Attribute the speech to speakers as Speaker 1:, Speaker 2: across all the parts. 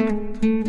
Speaker 1: thank you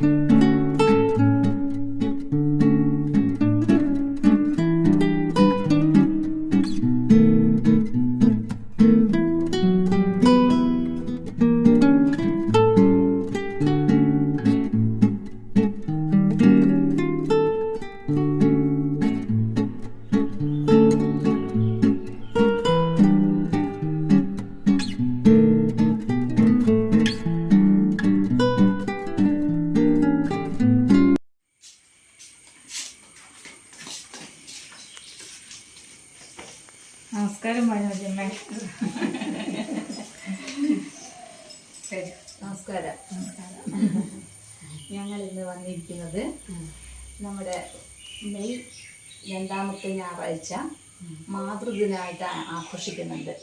Speaker 1: നമസ്കാരം മനോജമ്മേ നമസ്കാരം. ഞങ്ങൾ ഇന്ന് വന്നിരിക്കുന്നത് നമ്മുടെ മെയ് രണ്ടാമത്തെ ഞായറാഴ്ച മാതൃദിനമായിട്ട് ആ- ആഘോഷിക്കുന്നുണ്ട്.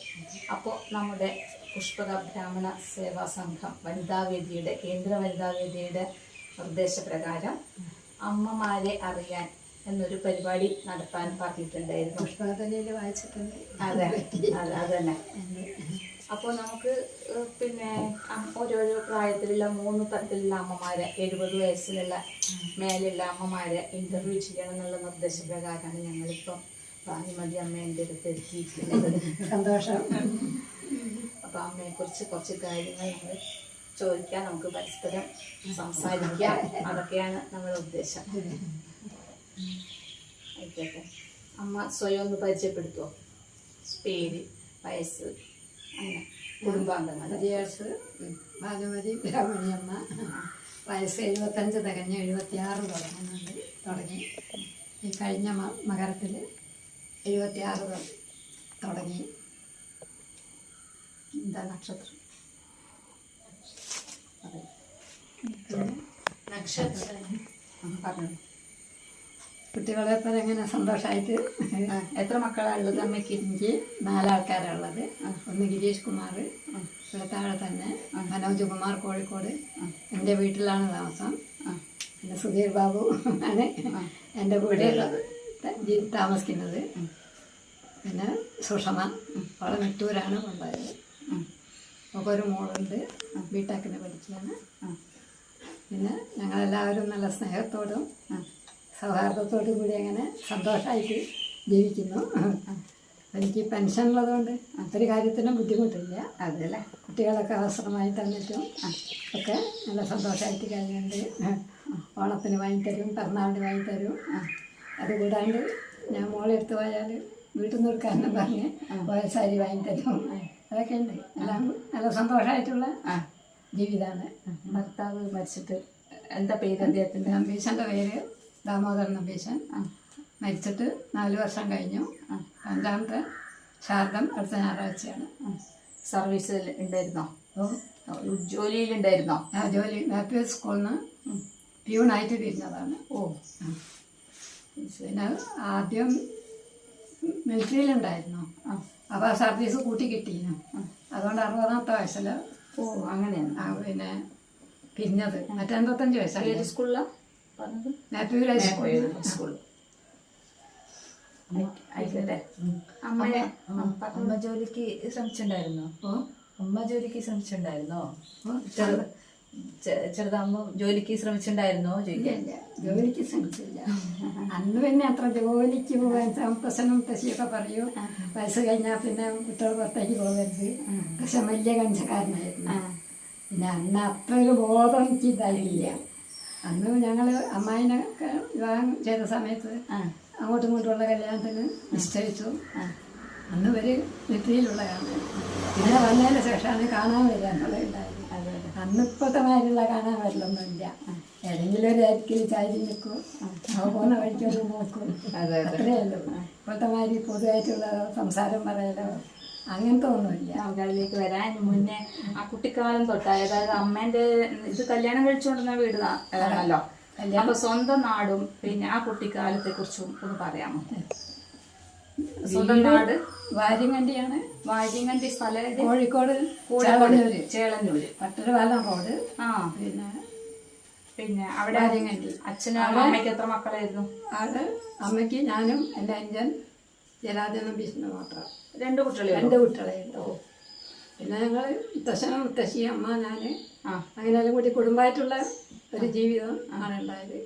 Speaker 1: അപ്പോൾ നമ്മുടെ പുഷ്പക ബ്രാഹ്മണ സേവാ സംഘം വനിതാവേദിയുടെ കേന്ദ്ര വനിതാവേദിയുടെ നിർദ്ദേശപ്രകാരം അമ്മമാരെ അറിയാൻ എന്നൊരു പരിപാടി നടത്താൻ പറഞ്ഞിട്ടുണ്ടായിരുന്നു
Speaker 2: അതെ വായിച്ചിട്ടുണ്ട്.
Speaker 1: അതെ അതെ അതന്നെ. അപ്പോൾ നമുക്ക് പിന്നെ ഓരോരോ പ്രായത്തിലുള്ള മൂന്ന് തരത്തിലുള്ള അമ്മമാരെ എഴുപത് വയസ്സിലുള്ള മേലുള്ള അമ്മമാരെ ഇന്റർവ്യൂ ചെയ്യണം എന്നുള്ള നിർദ്ദേശപ്രകാരമാണ് ഞങ്ങളിപ്പം ഭാനുമതി അമ്മേന്റെ അടുത്ത് എത്തിയിരിക്കുന്നത്.
Speaker 2: സന്തോഷം.
Speaker 1: അപ്പോൾ അമ്മയെക്കുറിച്ച് കുറച്ച് കാര്യങ്ങൾ നമ്മൾ ചോദിക്കാം നമുക്ക് പരസ്പരം സംസാരിക്കാം. അതൊക്കെയാണ് നമ്മുടെ ഉദ്ദേശം. ആയിക്കോട്ടെ. അമ്മ സ്വയം ഒന്ന് പരിചയപ്പെടുത്തുമോ പേര് വയസ്സ് അങ്ങനെ കുടുംബാംഗങ്ങൾ
Speaker 2: വിജയാഴ്ച ഭാഗവതി ബ്രാഹ്മണിയമ്മ വയസ്സ് എഴുപത്തഞ്ച് തികഞ്ഞ് എഴുപത്തിയാറ് തുടങ്ങുന്നുണ്ട് തുടങ്ങി. ഈ കഴിഞ്ഞ മകരത്തിൽ എഴുപത്തിയാറ് തുടങ്ങി.
Speaker 1: എന്താ നക്ഷത്രം. നക്ഷത്രം. പറഞ്ഞോ
Speaker 2: കുട്ടികളെ പോലെ എങ്ങനെ സന്തോഷമായിട്ട്
Speaker 1: എത്ര മക്കളാണ് ഉള്ളത് അമ്മയ്ക്ക്
Speaker 2: എനിക്ക് നാലാൾക്കാരുള്ളത് ഒന്ന് ഗിരീഷ് കുമാർ ഇവിടെ താഴെ തന്നെ മനോജ് കുമാർ കോഴിക്കോട്. എന്റെ വീട്ടിലാണ് താമസം.
Speaker 1: ആ,
Speaker 2: പിന്നെ സുധീർ ബാബു ആണ് എന്റെ കൂടെ താമസിക്കുന്നത്. പിന്നെ സുഷമ. അവളെ നെട്ടൂരാണ് കൊണ്ടുപോയത്. അപ്പോൾ ഒരു മോളുണ്ട്. ബിടെക്കിന് പഠിക്കുകയാണ്. പിന്നെ ഞങ്ങളെല്ലാവരും നല്ല സ്നേഹത്തോടും. സൗഹാർദ്ദത്തോടും കൂടി അങ്ങനെ സന്തോഷമായിട്ട് ജീവിക്കുന്നു എനിക്ക് പെൻഷൻ ഉള്ളതുകൊണ്ട് അത്ര കാര്യത്തിനും ബുദ്ധിമുട്ടില്ല
Speaker 1: അതല്ലേ
Speaker 2: കുട്ടികളൊക്കെ അവസരമായി തന്നിട്ടും ഒക്കെ നല്ല സന്തോഷമായിട്ട് കഴിയുന്നുണ്ട് ഓണത്തിന് വാങ്ങിത്തരും പിറന്നാളിന് വാങ്ങിത്തരും അതുകൂടാണ്ട് ഞാൻ മോളെ എടുത്ത് പോയാൽ വീട്ടിൽ നിന്ന് എടുക്കാമെന്ന് പറഞ്ഞ് പോയ സാരി വാങ്ങിത്തരും അതൊക്കെ ഉണ്ട് എല്ലാം നല്ല സന്തോഷമായിട്ടുള്ള ജീവിതമാണ്
Speaker 1: ഭർത്താവ് മരിച്ചിട്ട് എന്താ പേര് അദ്ദേഹത്തിന്റെ
Speaker 2: അമ്പീഷന്റെ പേര് ദാമോദരൻ നമ്പീശൻ മരിച്ചിട്ട് നാല് വർഷം കഴിഞ്ഞു. അഞ്ചാമത്തെ ശാരദം അടുത്ത ഞായറാഴ്ചയാണ്.
Speaker 1: സർവീസിൽ ഉണ്ടായിരുന്നോ ജോലിയിലുണ്ടായിരുന്നോ
Speaker 2: ആ ജോലി മാത്യു സ്കൂളിൽ നിന്ന് പ്യൂണായിട്ട് തിരിഞ്ഞതാണ്
Speaker 1: ഓ.
Speaker 2: പിന്നെ ആദ്യം മിലിറ്ററിയിലുണ്ടായിരുന്നു
Speaker 1: ആ.
Speaker 2: അപ്പോൾ ആ സർവീസ് കൂട്ടി കിട്ടിയിരുന്നു അതുകൊണ്ട് അറുപതാമത്തെ വയസ്സിൽ
Speaker 1: ഓ അങ്ങനെയാണ്.
Speaker 2: ആ പിന്നെ പിരിഞ്ഞത്. മറ്റൻപത്തഞ്ച്
Speaker 1: വയസ്സാണ് സ്കൂളിലാണ് സ്കൂൾ ആയിക്കോട്ടെ. അമ്മയെ
Speaker 3: അമ്മ ജോലിക്ക് ശ്രമിച്ചിട്ടുണ്ടായിരുന്നോ? അമ്മ ജോലിക്ക് ശ്രമിച്ചിട്ടുണ്ടായിരുന്നോ? ചെറുതമ്മ ജോലിക്ക് ശ്രമിച്ചിട്ടുണ്ടായിരുന്നോ? ചോദിക്കാൻ
Speaker 2: ജോലിക്ക് ശ്രമിച്ചില്ല. അന്ന് പിന്നെ അത്ര ജോലിക്ക് പോകാൻ പ്രശ്നം തശിയൊക്കെ പറയൂ. വയസ്സ് കഴിഞ്ഞാൽ പിന്നെ കുട്ടികൾ പുറത്തേക്ക് പോകരുത്. പക്ഷെ വലിയ കഞ്ചക്കാരനായിരുന്നു. പിന്നെ അന്ന് അത്ര ഒരു ബോധം എനിക്ക് ഇതായില്ല അന്ന് ഞങ്ങൾ അമ്മായിനെ വിവാഹം ചെയ്ത സമയത്ത് അങ്ങോട്ടും ഇങ്ങോട്ടുമുള്ള കല്യാണത്തിന് നിശ്ചയിച്ചു. അന്ന് ഒരു നെറ്റിയിലുള്ള കാണാൻ പിന്നെ വന്നതിന് ശേഷമാണ് കാണാൻ വരിക എന്നുള്ളത് ഉണ്ടായത്. അന്ന് മാതിരിയുള്ള കാണാൻ വരലൊന്നുമില്ല. ഏതെങ്കിലും ഒരു അരിക്കൽ ചാരി നിൽക്കും. അവ പോകുന്ന വഴിക്കൊന്ന് നോക്കും അത്രയേ ഉള്ളൂ. ഇപ്പോഴത്തെ മാതിരി പൊതുവായിട്ടുള്ള സംസാരം പറയലോ അങ്ങനത്തെ ഒന്നുമില്ല
Speaker 1: ആൾക്കാരിലേക്ക് വരാൻ മുന്നേ ആ കുട്ടിക്കാലം തൊട്ട് അതായത് അമ്മേന്റെ ഇത് കല്യാണം കഴിച്ചുകൊണ്ടിരുന്ന വീട് ആണല്ലോ. അപ്പൊ സ്വന്തം നാടും പിന്നെ ആ കുട്ടിക്കാലത്തെ കുറിച്ചും ഒന്ന് പറയാമോ? സ്വന്തം നാട്?
Speaker 2: വാര്യങ്കണ്ടിയാണ്
Speaker 1: വാര്യങ്കണ്ടി സ്ഥലം?
Speaker 2: കോഴിക്കോട്
Speaker 1: കൂടക്കോട്
Speaker 2: ചേളന്നൂര്
Speaker 1: മറ്റൊരു
Speaker 2: പട്ടരപാലം റോഡ്.
Speaker 1: ആ.
Speaker 2: പിന്നെ
Speaker 1: പിന്നെ അവിടെ
Speaker 2: വാര്യങ്കണ്ടി
Speaker 1: അച്ഛനും അമ്മയ്ക്ക് എത്ര മക്കളായിരുന്നു?
Speaker 2: അത് അമ്മയ്ക്ക് ഞാനും എന്റെ അഞ്ചൻ ജലാജനം ഭീഷണി മാത്രം.
Speaker 1: രണ്ടു കുട്ടികളെ
Speaker 2: രണ്ട് കുട്ടികളെ പിന്നെ ഞങ്ങൾ മുത്തശ്ശന മുത്തശ്ശി അമ്മ ഞാൻ
Speaker 1: ആ.
Speaker 2: അങ്ങനെ എല്ലാം കൂടി കുടുംബമായിട്ടുള്ള ഒരു ജീവിതം ആണ് ഉണ്ടായത്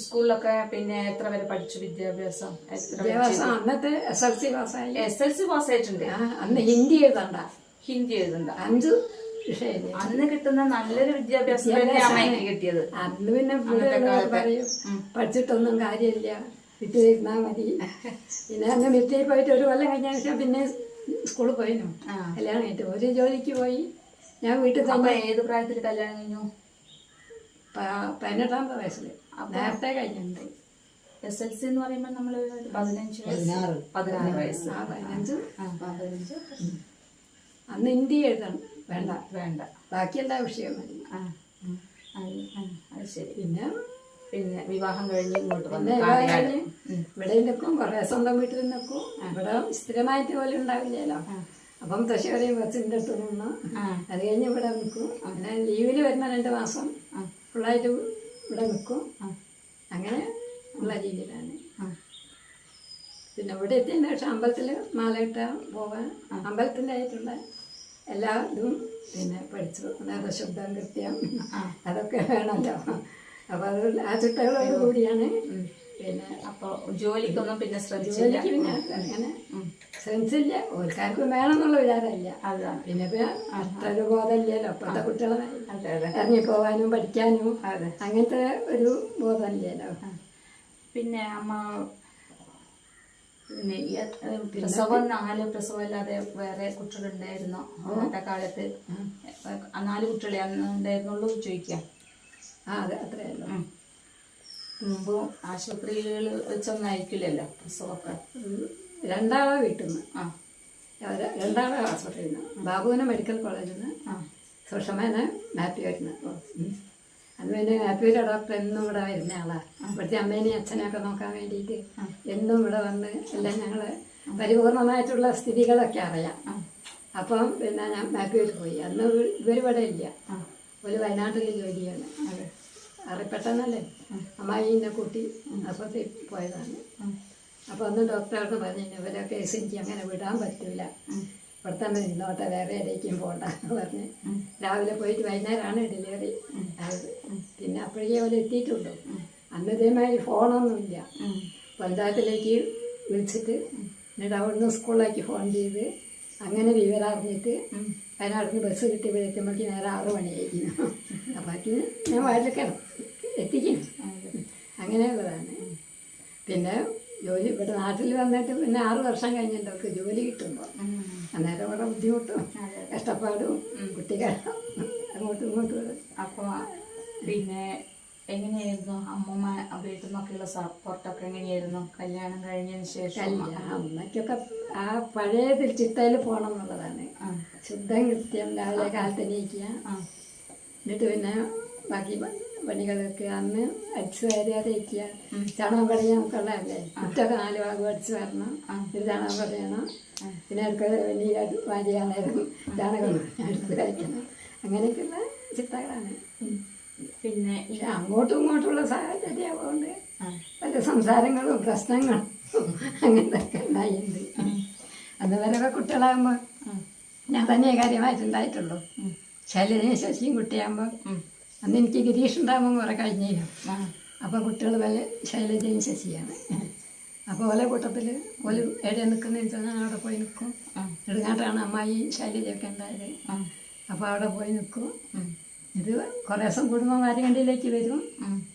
Speaker 1: സ്കൂളിലൊക്കെ പിന്നെ എത്ര വരെ പഠിച്ചു വിദ്യാഭ്യാസം?
Speaker 2: വിദ്യാഭ്യാസം അന്നത്തെ എസ് എൽ സി പാസ്സായി
Speaker 1: എസ് എൽ സി പാസ് ആയിട്ടുണ്ട്.
Speaker 2: അന്ന് ഹിന്ദി എഴുതണ്ട.
Speaker 1: ഹിന്ദി എഴുതണ്ട.
Speaker 2: അഞ്ച്
Speaker 1: അന്ന് കിട്ടുന്ന നല്ലൊരു വിദ്യാഭ്യാസം കിട്ടിയത്.
Speaker 2: അന്ന് പിന്നെ പറയും പഠിച്ചിട്ടൊന്നും കാര്യമില്ല. വിട്ട് മതി. പിന്നെ അന്ന് മിറ്റയിൽ പോയിട്ട് ഒരു കൊല്ലം കഴിഞ്ഞ ശേഷം പിന്നെ സ്കൂളിൽ പോയിനു.
Speaker 1: ആ.
Speaker 2: കല്യാണം കഴിഞ്ഞിട്ട്. ഒരു ജോലിക്ക് പോയി. ഞാൻ വീട്ടിൽ തന്നെ
Speaker 1: ഏത് പ്രായത്തിൽ കല്യാണം കഴിഞ്ഞു?
Speaker 2: പതിനെട്ടാം പതിനെട്ടാമത്തെ വയസ്സിൽ നേരത്തെ കഴിഞ്ഞിട്ടുണ്ട്.
Speaker 1: എസ് എൽ സി എന്ന് പറയുമ്പോൾ നമ്മൾ പതിനഞ്ച് പതിനാറ്. പതിനാറ് വയസ്സ്.
Speaker 2: ആ പതിനഞ്ച്.
Speaker 1: ആ, പതിനഞ്ച്.
Speaker 2: അന്ന് ഹിന്ദി എഴുതണം. വേണ്ട.
Speaker 1: വേണ്ട.
Speaker 2: ബാക്കിയെല്ലാ വിഷയം വിഷയവും മതി.
Speaker 1: ആ, അത് ശരി.
Speaker 2: പിന്നെ
Speaker 1: പിന്നെ വിവാഹം കഴിഞ്ഞ് ഇങ്ങോട്ട് വന്നു.
Speaker 2: കഴിഞ്ഞ് ഇവിടെ നിൽക്കും കുറേ സ്വന്തം വീട്ടിൽ നിൽക്കും. ഇവിടെ സ്ഥിരമായിട്ട് പോലെ ഉണ്ടാവില്ലല്ലോ. അപ്പം തശ്ശേരി ബസ്സിന്റെ അടുത്ത് നിന്ന് അത് കഴിഞ്ഞ് ഇവിടെ നിൽക്കും. അങ്ങനെ ലീവിൽ വരുന്ന രണ്ട് മാസം ഫുള്ളായിട്ട് ഇവിടെ നിൽക്കും. അങ്ങനെ ഉള്ള രീതിയിലാണ്. പിന്നെ ഇവിടെ എത്തിയതിന് ശേഷം അമ്പലത്തിൽ മാലയിട്ട പോവാൻ അമ്പലത്തിന്റെ ആയിട്ടുള്ള എല്ലാ ഇതും പിന്നെ പഠിച്ചു. നേരെ ശബ്ദം കൃത്യം അതൊക്കെ വേണമല്ലോ. അപ്പോൾ അത് ആ ചിട്ടകളോട് കൂടിയാണ്. പിന്നെ
Speaker 1: അപ്പൊ ജോലിക്കൊന്നും പിന്നെ ശ്രദ്ധിച്ചില്ല.
Speaker 2: ജോലിക്ക് പിന്നെ അങ്ങനെ ശ്രമിച്ചില്ല ഓൽക്കാർക്കും വേണമെന്നുള്ള വിചാരമില്ല
Speaker 1: അതാണ്.
Speaker 2: പിന്നെ അത്ര ഒരു ബോധമില്ലല്ലോ. അപ്പോഴത്തെ കുട്ടികളെ ഇറങ്ങി പോവാനും പഠിക്കാനും
Speaker 1: അതെ.
Speaker 2: അങ്ങനത്തെ ഒരു ബോധമില്ലല്ലോ.
Speaker 1: പിന്നെ അമ്മ പ്രസവം നാല് പ്രസവം അല്ലാതെ വേറെ കുട്ടികളുണ്ടായിരുന്നോ? അന്നത്തെ കാലത്ത്? നാല് കുട്ടികളെ അന്ന് ഉണ്ടായിരുന്നുള്ളൂ ചോദിക്കാം
Speaker 2: ആ അതെ അത്രയല്ലോ
Speaker 1: മുമ്പ് ആശുപത്രികൾ വെച്ചൊന്നും അയക്കില്ലല്ലോ പ്രസവമൊക്കെ.
Speaker 2: രണ്ടാളെ വീട്ടിൽ നിന്ന്
Speaker 1: ആ.
Speaker 2: അവർ രണ്ടാളെ ആശുപത്രിയിൽ നിന്ന് ബാബുവിനെ മെഡിക്കൽ കോളേജിൽ നിന്ന്
Speaker 1: ആ.
Speaker 2: സുഷമേനെ മാപ്പിയായിരുന്നു അത് പിന്നെ മാപ്പിയുടെ ഡോക്ടർ എന്നും ഇവിടെ വരുന്ന ആളാണ് ഇവിടുത്തെ അമ്മേനെയും അച്ഛനെയൊക്കെ നോക്കാൻ വേണ്ടിയിട്ട് എന്നും ഇവിടെ വന്ന് എല്ലാം ഞങ്ങൾ പരിപൂർണമായിട്ടുള്ള സ്ഥിതികളൊക്കെ അറിയാം. അപ്പം പിന്നെ ഞാൻ മാപ്പിയൂർ പോയി. അന്ന് ഇവരിവിടെ ഇല്ല. ഒരു വയനാട്ടിൽ ജോലിയാണ് അറി പെട്ടെന്നല്ലേ? അമ്മായി എന്നെ കൂട്ടി ആശുപത്രി പോയതാണ്. അപ്പോൾ അന്ന് ഡോക്ടറോട് പറഞ്ഞു ഇവരെ കേസ് എനിക്ക് അങ്ങനെ വിടാൻ പറ്റില്ല ഇവിടെ തന്നെ നിന്നോട്ടെ വേറെ ഇടയ്ക്കും പോകണ്ട എന്ന് പറഞ്ഞ്. രാവിലെ പോയിട്ട് വൈകുന്നേരമാണ് ഡെലിവറി. ആയത് പിന്നെ അപ്പോഴേ അവർ എത്തിയിട്ടുള്ളൂ. അന്ന് ഇതേമാതിരി ഫോണൊന്നുമില്ല. പഞ്ചായത്തിലേക്ക് വിളിച്ചിട്ട് എന്നിട്ട് അവിടുന്ന് സ്കൂളിലേക്ക് ഫോൺ ചെയ്ത് അങ്ങനെ വിവരം അറിഞ്ഞിട്ട് അതിനടുത്ത് ബസ് കിട്ടി എത്തുമ്പോഴേക്ക് നേരെ ആറ് മണിയായിരിക്കുന്നു. അപ്പോൾ ഞാൻ വായിലിക്കണം എത്തിക്കണം അങ്ങനെയുള്ളതാണ് പിന്നെ ജോലി ഇവിടെ നാട്ടിൽ വന്നിട്ട് പിന്നെ ആറ് വർഷം കഴിഞ്ഞിട്ടൊക്കെ ജോലി കിട്ടുമ്പോൾ അന്നേരം ഇവിടെ ബുദ്ധിമുട്ടും കഷ്ടപ്പാടും കുട്ടികൾ അങ്ങോട്ടും ഇങ്ങോട്ടും.
Speaker 1: അപ്പോൾ പിന്നെ എങ്ങനെയായിരുന്നു അമ്മമ്മ വീട്ടിൽ നിന്നൊക്കെയുള്ള സപ്പോർട്ടൊക്കെ എങ്ങനെയായിരുന്നു? കല്യാണം കഴിഞ്ഞതിന് ശേഷം?
Speaker 2: അമ്മയ്ക്കൊക്കെ ആ പഴയ ചിട്ടയിൽ പോകണം എന്നുള്ളതാണ്. ശുദ്ധം കൃത്യം രാവിലെ കാലത്ത് എണീക്കുക എന്നിട്ട് പിന്നെ ബാക്കി പണികളൊക്കെ അന്ന് അടിച്ചു വാരിയാ തേക്കുക. ചാണകം പണിയാൻ നമുക്കുള്ളതല്ലേ? മുറ്റൊക്കെ നാല് ഭാഗം അടിച്ചു വരണം. ഒരു ചാണകം പണിയണം പിന്നെ അടുക്ക വലിയ വാരിയാണേലും ചാണകം അടുത്ത് കഴിക്കണം അങ്ങനെയൊക്കെയുള്ള ചിട്ടകളാണ്.
Speaker 1: പിന്നെ
Speaker 2: അങ്ങോട്ടും ഇങ്ങോട്ടുള്ള സാഹചര്യമാകൊണ്ട് പല സംസാരങ്ങളും പ്രശ്നങ്ങളും അങ്ങനത്തെ ഉണ്ടായിട്ടുണ്ട്. അന്ന് വരെ കുട്ടികളാകുമ്പോൾ ഞാൻ തന്നെ കാര്യമായിട്ടുണ്ടായിട്ടുള്ളൂ ശൈലജയും ശശിയും കുട്ടിയാകുമ്പോൾ അന്ന് എനിക്ക് ഗിരീഷ് ഉണ്ടാകുമ്പോൾ കുറെ കഴിഞ്ഞു അപ്പോൾ കുട്ടികൾ വല്ല ശൈലജയും ശശിയാണ്. അപ്പോൾ ഓലെ കൂട്ടത്തിൽ ഓൽ എവിടെ നിൽക്കുന്നതെന്ന് വെച്ചാൽ ഞാൻ അവിടെ പോയി നിൽക്കും എടുങ്ങാട്ടാണ് അമ്മായി ശൈലജയൊക്കെ ഉണ്ടായത്. അപ്പോൾ അവിടെ പോയി നിൽക്കും ഇത് കുറേ ദിവസം കുടുംബം വാരികണ്ടിയിലേക്ക് വരും.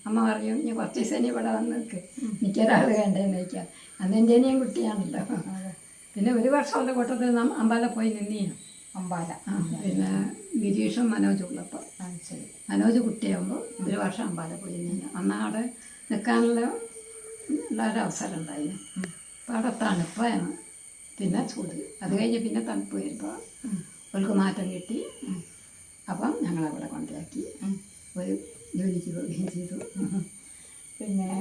Speaker 2: അമ്മ പറയും ഞാൻ കുറച്ച് ദിവസം ഇനി ഇവിടെ വന്ന് നിൽക്ക് എനിക്കൊരാൾ വേണ്ടേന്ന് ചോദിക്കാം. അന്ന് എന്റെ കുട്ടിയാണല്ലോ. പിന്നെ ഒരു വർഷം അവരുടെ കൂട്ടത്തിൽ നാം അമ്പാല പോയി നിന്നീനും
Speaker 1: അമ്പാല.
Speaker 2: പിന്നെ ഗിരീഷും മനോജും ഉള്ളപ്പോൾ.
Speaker 1: ശരി.
Speaker 2: മനോജ് കുട്ടിയാകുമ്പോൾ ഒരു വർഷം അമ്പാല പോയി നിന്നു അന്ന് അവിടെ നിൽക്കാനുള്ള ഉള്ളൊരു അവസരം ഉണ്ടായിരുന്നു അപ്പോൾ അവിടെ തണുപ്പാണ്. പിന്നെ ചൂട്. അത് കഴിഞ്ഞ് പിന്നെ തണുപ്പ് വരുമ്പോൾ അവൾക്ക് മാറ്റം കിട്ടി. അപ്പം ഞങ്ങളവിടെ കൊണ്ടാക്കി ഒരു ജോലിക്ക് പോവുകയും ചെയ്തു.
Speaker 1: പിന്നെ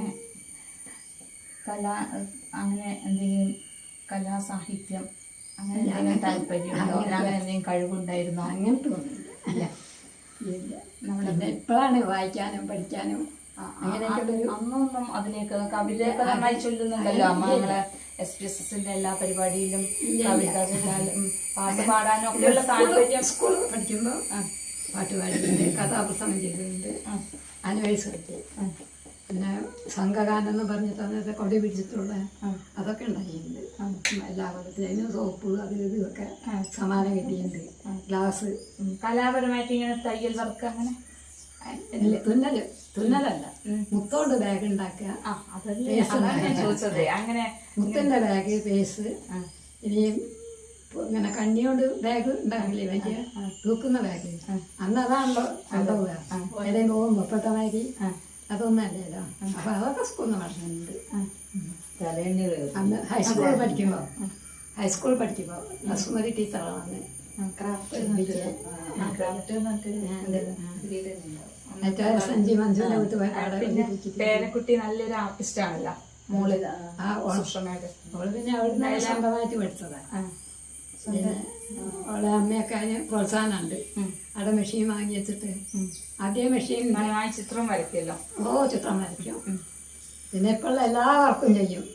Speaker 1: കല അങ്ങനെ എന്തെങ്കിലും കലാ സാഹിത്യം അങ്ങനെ എന്തെങ്കിലും താല്പര്യമുണ്ടോ? അങ്ങനെ എന്തെങ്കിലും കഴിവുണ്ടായിരുന്നോ?
Speaker 2: അങ്ങനത്തെ ഒന്നുമില്ല. അല്ല ഇല്ല. പിന്നെ ഇപ്പോഴാണ് വായിക്കാനും പഠിക്കാനും അങ്ങനെയൊക്കെയുള്ളൊരു
Speaker 1: അന്നൊന്നും അതിലേക്ക് കവിതയൊക്കെ നന്നായി ചൊല്ലുന്നുണ്ടല്ലോ. അമ്മ നമ്മളെ എസ് പി എസ് എസിന്റെ എല്ലാ പരിപാടിയിലും കവിത ചൊല്ലാനും പാട്ട് പാടാനും ഒക്കെയുള്ള താല്പര്യം.
Speaker 2: സ്കൂളിൽ പഠിക്കുമ്പോൾ പാട്ട് പാടിയിട്ടുണ്ട് കഥാപ്രസംഗം ചെയ്തിട്ടുണ്ട്. ആനിവേഴ്സറിക്ക് പിന്നെ സംഘഗാനം എന്ന് പറഞ്ഞിട്ട് അന്നത്തെ കൊടി പിടിച്ചിട്ടുള്ള അതൊക്കെ ഉണ്ടായിട്ടുണ്ട് എല്ലാ കൊല്ലത്തിലും അതിന് സോപ്പ് അത് ഇത് സമാനം സമ്മാനം കിട്ടിയിട്ടുണ്ട് ഗ്ലാസ്.
Speaker 1: കലാപരമായിട്ട് ഇങ്ങനെ തയ്യൽ വർക്ക് അങ്ങനെ?
Speaker 2: തുന്നൽ. തുന്നലല്ല. മുത്തോണ്ട് ബാഗ് ഉണ്ടാക്കുക.
Speaker 1: അങ്ങനെ
Speaker 2: മുത്തിന്റെ ബാഗ് പേസ്. ഇനിയും ഇങ്ങനെ കണ്ണിയോണ്ട് ബാഗ് ഉണ്ടാക്കില്ലേ വലിയ തൂക്കുന്ന ബാഗ് അന്ന് അതാണല്ലോ കൊണ്ടുപോവുക. ഏതെങ്കിലും പോകുമ്പോ ഇപ്പോഴത്തെ മാതിരി അതൊന്നും അല്ലല്ലോ അപ്പൊ അതൊക്കെ സ്കൂളിൽ
Speaker 3: നിന്ന് പറഞ്ഞിട്ടുണ്ട്.
Speaker 2: അന്ന് ഹൈസ്കൂളിൽ പഠിക്കുമ്പോ. ഹൈസ്കൂളിൽ പഠിക്കുമ്പോ ബസുമതി ടീച്ചറാണ്. സഞ്ജി.
Speaker 1: പേരക്കുട്ടി നല്ലൊരു ആർട്ടിസ്റ്റ് ആണല്ലോ. മോൾ.
Speaker 2: അവൾ പിന്നെ അവിടുന്ന് സ്വന്തമായിട്ട് പഠിച്ചതാണ് അവളെ അമ്മയൊക്കെ അതിന് പ്രോത്സാഹനമുണ്ട്. അവിടെ മെഷീൻ വാങ്ങി വെച്ചിട്ട്. ആദ്യം മെഷീൻ
Speaker 1: ചിത്രം വരയ്ക്കല്ലോ
Speaker 2: ഓ ചിത്രം വരയ്ക്കും. പിന്നെ ഇപ്പോൾ എല്ലാ വർക്കും ചെയ്യും.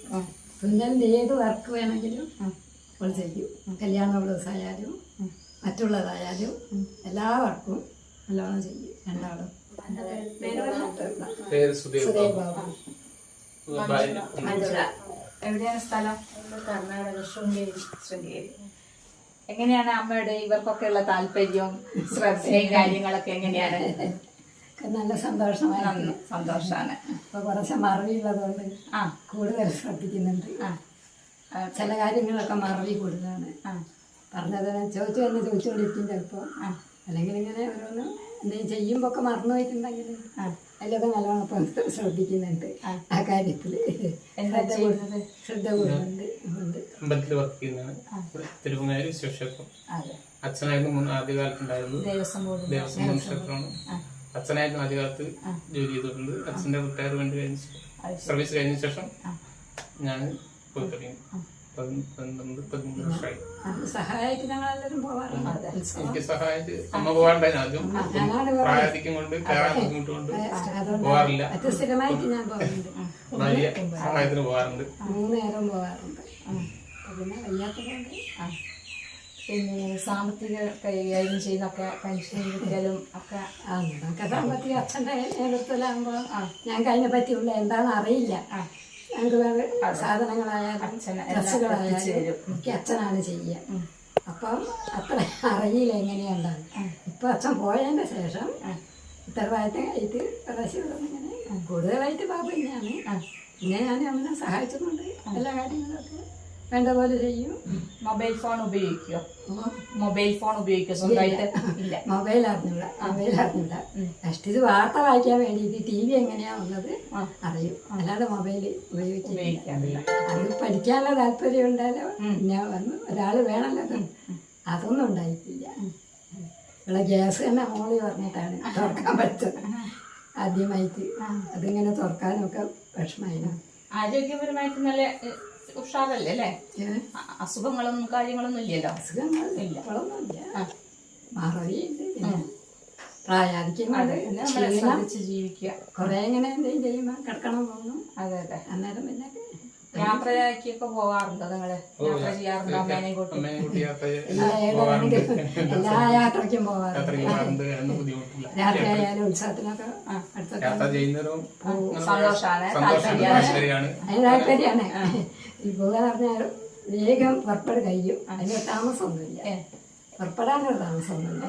Speaker 2: പിന്നെ ഏത് വർക്ക് വേണമെങ്കിലും അവൾ ചെയ്യും. കല്യാണ ദിവസമായാലും ആയാലും മറ്റുള്ളതായാലും എല്ലാ വർക്കും നല്ലോണം ചെയ്യും രണ്ടാളും.
Speaker 1: എവിടെയാണ് സ്ഥലം?
Speaker 2: കർണാടക ശൃംഗേരി.
Speaker 1: ശൃംഗേരി. എങ്ങനെയാണ് അമ്മയുടെ ഇവർക്കൊക്കെ ഉള്ള താല്പര്യവും ശ്രദ്ധയും കാര്യങ്ങളൊക്കെ എങ്ങനെയാണ്?
Speaker 2: നല്ല
Speaker 1: സന്തോഷമാണ് സന്തോഷമാണ്
Speaker 2: ഇപ്പൊ കുറച്ച് മറവിയുള്ളതുകൊണ്ട്
Speaker 1: ആ.
Speaker 2: കൂടുതൽ ശ്രദ്ധിക്കുന്നുണ്ട്.
Speaker 1: ആ. ആ,
Speaker 2: ചില കാര്യങ്ങളൊക്കെ മറവി കൂടുതലാണ്
Speaker 1: ആ.
Speaker 2: പറഞ്ഞത് ചോദിച്ചു തന്നെ ചോദിച്ചുകൊണ്ടിരിക്കും ചിലപ്പോൾ അല്ലെങ്കിൽ ഇങ്ങനെ ഓരോന്ന് എന്തെങ്കിലും ചെയ്യുമ്പോൾ ഒക്കെ മറന്നു പോയിട്ടുണ്ടെങ്കിൽ അതിലൊക്കെ നല്ലോണം ഇപ്പം ശ്രദ്ധിക്കുന്നുണ്ട്. ആ. കാര്യത്തിൽ ശ്രദ്ധ കൂടുന്നുണ്ട് ഉണ്ട്.
Speaker 4: അമ്പലത്തിൽ വർക്ക് ചെയ്യുന്നതാണ്. തിരുവങ്ങാരി വിശ്വക്ഷേത്രം.
Speaker 1: അതെ.
Speaker 4: അച്ഛനായിരുന്നു മുൻ ആദ്യകാലത്തുണ്ടായിരുന്നത്.
Speaker 1: ദേവസ്വം ബോർഡ്.
Speaker 4: ദേവസ്വം മുൻ ക്ഷേത്രമാണ്. അച്ഛനായിരുന്നു ആദ്യകാലത്ത് ജോലി ചെയ്തിട്ടുണ്ട് അച്ഛന്റെ റിട്ടയർമെന്റ് കഴിഞ്ഞ സർവീസ് കഴിഞ്ഞ ശേഷം ഞാൻ പോയി തുടങ്ങി. പതിമൂന്ന് വർഷമായി. എനിക്ക് സഹായിച്ച് അമ്മ പ്രായാധിക്യം കൊണ്ട് കയറാൻ ബുദ്ധിമുട്ട് സഹായത്തിന്
Speaker 2: പിന്നെ
Speaker 1: ആ. പിന്നെ സാമ്പത്തിക കൈകാര്യം ചെയ്തൊക്കെ പെൻഷൻ കിട്ടിയാലും ഒക്കെ.
Speaker 2: സാമ്പത്തിക അച്ഛന്റെ നേതൃത്വത്തിലാകുമ്പോൾ ഞാൻ കഴിഞ്ഞ പറ്റിയുള്ള എന്താണെന്ന് അറിയില്ല. ഞങ്ങൾക്ക് വേണ്ട സാധനങ്ങളായാലും
Speaker 1: അച്ഛന്
Speaker 2: ഡ്രസ്സുകളായാലും ഒക്കെ അച്ഛനാണ് ചെയ്യുക. അപ്പം അത്ര അറിയില്ല എങ്ങനെയുണ്ടാകും ഇപ്പൊ അച്ഛൻ പോയതിന്റെ ശേഷം ഉത്തരവാദിത്തം കഴിഞ്ഞിട്ട് പ്രാവശ്യം ഇങ്ങനെ കൂടുതലായിട്ട് ബാബു തന്നെയാണ് പിന്നെ ഞാൻ അവനെ സഹായിച്ചിട്ടുണ്ട്. എല്ലാ കാര്യങ്ങളൊക്കെ വേണ്ട പോലെ ചെയ്യും.
Speaker 1: മൊബൈൽ ഫോൺ ഉപയോഗിക്കോ? മൊബൈൽ ഫോൺ ഉപയോഗിക്കുക സ്വന്തമായിട്ട്? ഇല്ല.
Speaker 2: മൊബൈൽ അറിഞ്ഞൂട. മൊബൈൽ അറിഞ്ഞൂട. ജസ്റ്റ് ഇത് വാർത്ത വായിക്കാൻ വേണ്ടിയിട്ട് ടി വി എങ്ങനെയാ ഉള്ളത് അറിയും. അല്ലാതെ മൊബൈൽ ഉപയോഗിക്കില്ല
Speaker 1: ഉപയോഗിക്കാറില്ല
Speaker 2: അത് പഠിക്കാനുള്ള താല്പര്യം ഉണ്ടായാലോ പിന്നെ വന്ന് ഒരാൾ വേണമല്ലോ അതൊന്നും ഉണ്ടായിട്ടില്ല. ഇവിടെ ഗ്യാസ് തന്നെ മോളി പറഞ്ഞിട്ടാണ് തുറക്കാൻ പറ്റത് ആദ്യമായിട്ട് അതിങ്ങനെ തുറക്കാനൊക്കെ വിഷമായിരുന്നു
Speaker 1: ആരോഗ്യപരമായിട്ട് നല്ല ഉഷാറല്ലേ അല്ലേ? അസുഖങ്ങളൊന്നും കാര്യങ്ങളൊന്നും ഇല്ലല്ലോ?
Speaker 2: യാത്രയാക്കിയൊക്കെ മറവിയുണ്ട്
Speaker 1: ജീവിക്കുക.
Speaker 2: കുറെ ഇങ്ങനെ എന്തെങ്കിലും ചെയ്യുമ്പോൾ കിടക്കണം പോകുന്നു
Speaker 1: അതെ അതെ.
Speaker 2: അന്നേരം പിന്നെ
Speaker 1: യാത്രയ്ക്കൊക്കെ പോവാറുണ്ടോ നിങ്ങൾ? യാത്ര ചെയ്യാറുണ്ടോ അമ്മേനെയും കൂട്ടി
Speaker 2: എല്ലാ യാത്രയ്ക്കും പോവാറുണ്ട്
Speaker 4: യാത്രയ്ക്ക് പോകാറുണ്ട്. അതൊന്നും ബുദ്ധിമുട്ടില്ല.
Speaker 2: രാത്രി ആയാലും ഉത്സവത്തിനൊക്കെ അടുത്തൊക്കെ
Speaker 1: സന്തോഷാണ്
Speaker 2: താല്പര്യാണ്. താല്പര്യമാണ് ഈ പറഞ്ഞാൽ വേഗം പുറപ്പെട് കഴിയും. അതിന് താമസമൊന്നുമില്ല. പുറപ്പെടാനൊരു താമസമൊന്നുമില്ല.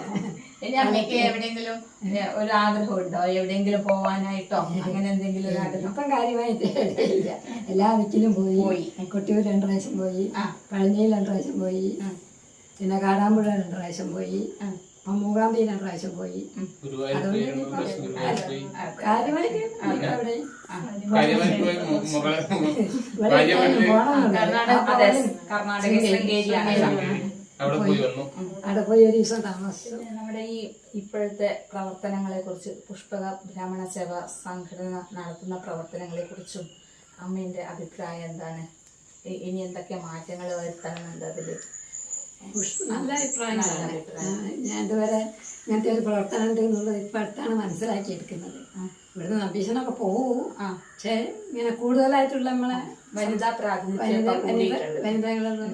Speaker 1: ഇനി അമ്മയ്ക്ക് എവിടെയെങ്കിലും ഒരു ആഗ്രഹം ഉണ്ടോ എവിടെയെങ്കിലും പോവാനായിട്ടോ? അങ്ങനെ എന്തെങ്കിലും ഒരു ആഗ്രഹം?
Speaker 2: ഇപ്പം കാര്യമായിട്ട് ഇല്ല എല്ലാ ദിക്കിലും പോയി. കൊട്ടിയൂർ രണ്ട് പ്രാവശ്യം പോയി. പഴനിയിൽ രണ്ട് പ്രാവശ്യം പോയി. പിന്നെ കാടാമ്പുഴ രണ്ട് പ്രാവശ്യം പോയി. മൂകാംബി രണ്ട് പ്രാവശ്യം പോയി.
Speaker 4: രണ്ട് പ്രാവശ്യം അവിടെ. പോയി വന്നു.
Speaker 2: അവിടെ പോയി ഒരു ദിവസം താമസിച്ചു.
Speaker 1: നമ്മുടെ ഈ ഇപ്പോഴത്തെ പ്രവർത്തനങ്ങളെ കുറിച്ച് പുഷ്പക ബ്രാഹ്മണ സേവ സംഘടന നടത്തുന്ന പ്രവർത്തനങ്ങളെ കുറിച്ചും അമ്മേന്റെ അഭിപ്രായം എന്താണ്? ഇനി എന്തൊക്കെ മാറ്റങ്ങൾ വരുത്താനുണ്ട് അതിൽ?
Speaker 2: പുഷ്പ- നല്ല അഭിപ്രായങ്ങളാണ് ഞാൻ ഇതുവരെ ഇങ്ങനത്തെ ഒരു പ്രവർത്തനം ഉണ്ട് എന്നുള്ളത് ഇപ്പം അടുത്താണ് മനസ്സിലാക്കിയെടുക്കുന്നത് ഇവിടുന്ന് നമ്പീശനൊക്കെ പോവും. പക്ഷേ ഇങ്ങനെ കൂടുതലായിട്ടുള്ള നമ്മളെ
Speaker 1: വനിതാ
Speaker 2: വനിത. വനിതകളൊന്നും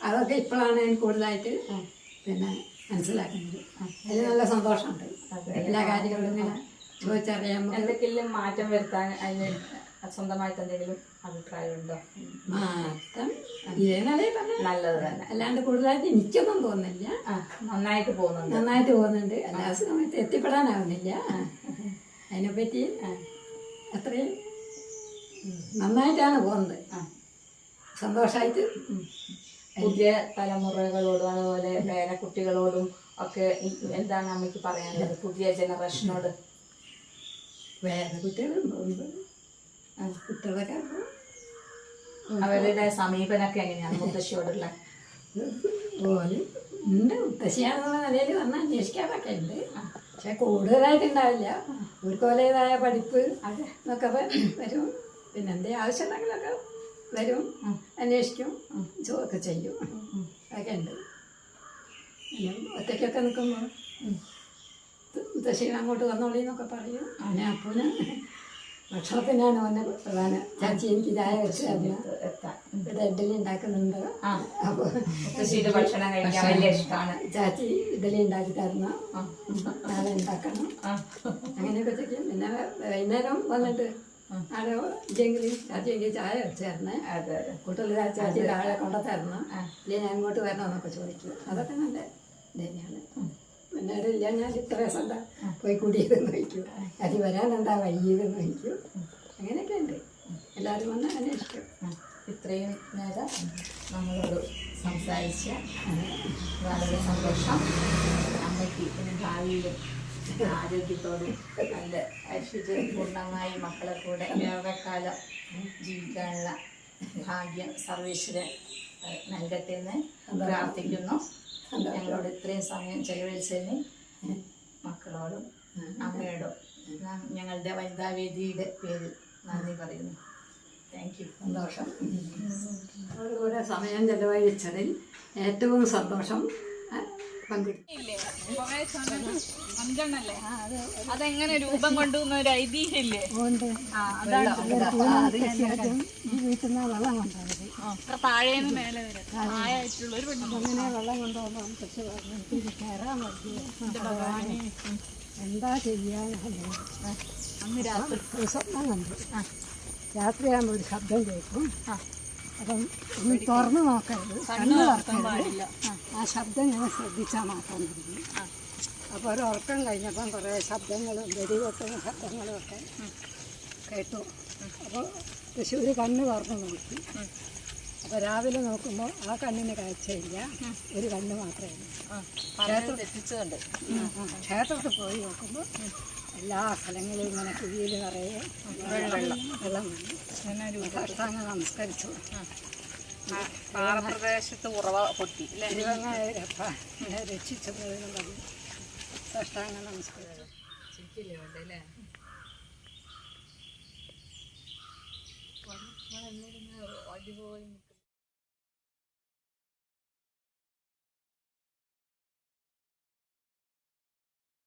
Speaker 2: അതൊക്കെ ഇപ്പോഴാണ് ഞാൻ കൂടുതലായിട്ട് പിന്നെ മനസ്സിലാക്കുന്നത്. അതിൽ നല്ല സന്തോഷമുണ്ട്. എല്ലാ കാര്യങ്ങളും ഇങ്ങനെ ചോദിച്ചറിയാൻ
Speaker 1: എന്തൊക്കെയെല്ലാം മാറ്റം വരുത്താൻ അതിന് സ്വന്തമായിട്ട് എന്തെങ്കിലും അഭിപ്രായമുണ്ടോ?
Speaker 2: പറഞ്ഞ
Speaker 1: നല്ലത് തന്നെ.
Speaker 2: അല്ലാണ്ട് കൂടുതലായിട്ട് എനിക്കൊന്നും തോന്നുന്നില്ല.
Speaker 1: നന്നായിട്ട് പോകുന്നുണ്ട്.
Speaker 2: നന്നായിട്ട് പോകുന്നുണ്ട്. എല്ലാ സമയത്ത് എത്തിപ്പെടാനാവുന്നില്ല. അതിനെപ്പറ്റി അത്രയും നന്നായിട്ടാണ് പോകുന്നത്. സന്തോഷമായിട്ട്
Speaker 1: പുതിയ തലമുറകളോടും അതുപോലെ പേരക്കുട്ടികളോടും ഒക്കെ എന്താണ് അമ്മയ്ക്ക് പറയാനുള്ളത്? പുതിയ ജനറേഷനോട്.
Speaker 2: വേറെ കുട്ടികളും പോകുമ്പോൾ കുട്ടികളൊക്കെ.
Speaker 1: അവരുടെ സമീപനൊക്കെ എങ്ങനെയാണ് മുത്തശ്ശിയോടുള്ള?
Speaker 2: പോലെ ഉണ്ട് മുത്തശ്ശിയാണെന്നുള്ള നിലയിൽ വന്ന് അന്വേഷിക്കാറൊക്കെ ഉണ്ട്. പക്ഷെ കൂടുതലായിട്ട് ഉണ്ടാവില്ല കോലേതായ പഠിപ്പ് എന്നൊക്കെ വരും. പിന്നെ എന്തേ ആവശ്യങ്ങളൊക്കെ വരും അന്വേഷിക്കും ഒക്കെ ചെയ്യും. അതൊക്കെ ഉണ്ട്. പിന്നെ ഒറ്റയ്ക്കൊക്കെ നിൽക്കുമ്പോൾ മുത്തശ്ശീന അങ്ങോട്ട് വന്നോളി എന്നൊക്കെ പറയും അങ്ങനെ അപ്പൂന് ഭക്ഷണത്തിനാണ് വന്നെ പ്രധാന ചാച്ചി എനിക്ക് ചായ വെച്ച്
Speaker 1: എത്താൻ.
Speaker 2: ഇവിടെ ഇഡലി ഉണ്ടാക്കുന്നുണ്ട്.
Speaker 1: ആ.
Speaker 2: അപ്പോൾ
Speaker 1: ഭക്ഷണം കഴിക്കാൻ വലിയ ഇഷ്ടമാണ്.
Speaker 2: ചാച്ചി ഇഡലി ഉണ്ടാക്കി തരണം നാളെ ഉണ്ടാക്കണം. അങ്ങനെയൊക്കെ ചെയ്യും. പിന്നെ വൈകുന്നേരം വന്നിട്ട് ആടെ ഇല്ലെങ്കിൽ ചാച്ചി എനിക്ക് ചായ വെച്ച് തരണേ കൂട്ടുള്ള ചാച്ചി താഴെ കൊണ്ടു തരണം ഇല്ലെങ്കിൽ ഞാൻ ഇങ്ങോട്ട് വരണമെന്നൊക്കെ ചോദിക്കും. അതൊക്കെ നല്ല ഇത് തന്നെയാണ് പിന്നെ അവിടെ ഇല്ല ഞാൻ ഇത്ര ദിവസം എന്താ പോയി കുടിയതെന്ന് വയ്ക്കും. അത് വരാനെന്താ വൈകിയതെന്ന് വയ്ക്കും. അങ്ങനെയൊക്കെ ഉണ്ട് എല്ലാവരും വന്ന് അന്വേഷിക്കും.
Speaker 1: ഇത്രയും നേരം നമ്മളോട് സംസാരിച്ച വളരെ സന്തോഷം. അമ്മയ്ക്ക് ഇനി ഭാവിയിലും ആരോഗ്യത്തോടും നല്ല ഐശ്വര്യ പൂർണമായി മക്കളെ കൂടെ ഏറെക്കാലം ജീവിക്കാനുള്ള ഭാഗ്യം സർവേശ്വരൻ നൽകട്ടെ എന്ന് പ്രാർത്ഥിക്കുന്നു. ഞങ്ങളോട് ഇത്രയും സമയം ചെലവഴിച്ചതിന് മക്കളോടും അമ്മയോടും ഞങ്ങളുടെ വനിതാ വേദിയുടെ പേരിൽ നന്ദി പറയുന്നു. താങ്ക് യു
Speaker 2: സന്തോഷം. അവരുടെ സമയം ചെലവഴിച്ചതിൽ ഏറ്റവും സന്തോഷം
Speaker 5: അതെങ്ങനെ രൂപം കൊണ്ടുവന്ന ഒരു ഐതിഹ്യല്ലേ ആ
Speaker 2: അതാണ് വീട്ടിൽ നിന്ന് വെള്ളം കൊണ്ടുപോകുന്നത്
Speaker 5: അത്ര താഴേന്ന് മേലെ വരെ. ഒരു
Speaker 2: വെള്ളം പക്ഷെ എനിക്ക് കയറാൻ എന്താ ചെയ്യാനാണ്
Speaker 5: അന്ന് രാത്രി.
Speaker 2: ഒരു സ്വപ്നം കണ്ടു. രാത്രിയാകുമ്പോൾ ഒരു ശബ്ദം കേൾക്കും. അപ്പം ഒന്ന് തുറന്നു നോക്കരുത്. കണ്ണു തുറക്കാൻ പാടില്ല. ആ. ശബ്ദം ഞാൻ ശ്രദ്ധിച്ചാൽ മാത്രം മതി. അപ്പോൾ ഒരു ഉറക്കം കഴിഞ്ഞപ്പം കുറേ ശബ്ദങ്ങളും വെടിവെക്കുന്ന ശബ്ദങ്ങളും ഒക്കെ കേട്ടു. അപ്പോൾ തൃശ്ശൂർ കണ്ണ് തുറന്നു നോക്കി. അപ്പോൾ രാവിലെ നോക്കുമ്പോൾ ആ കണ്ണിന് കാഴ്ചയില്ല. ഒരു കണ്ണ് മാത്രമേ ഉള്ളൂ.
Speaker 1: തെറ്റിച്ചുകൊണ്ട്
Speaker 2: ആ, ക്ഷേത്രത്തിൽ പോയി നോക്കുമ്പോൾ എല്ലാ സ്ഥലങ്ങളിലും ഇങ്ങനെ കുഴിയിൽ നിറയെ വെള്ളം വെള്ളം വന്നു സാഷ്ടാംഗം നമസ്കരിച്ചു.
Speaker 5: പാറപ്രദേശത്ത് ഉറവ പൊട്ടി.
Speaker 2: രക്ഷിച്ചതിനും പറഞ്ഞു. സാഷ്ടാംഗം നമസ്കരിച്ചു.
Speaker 5: അടിപൊളി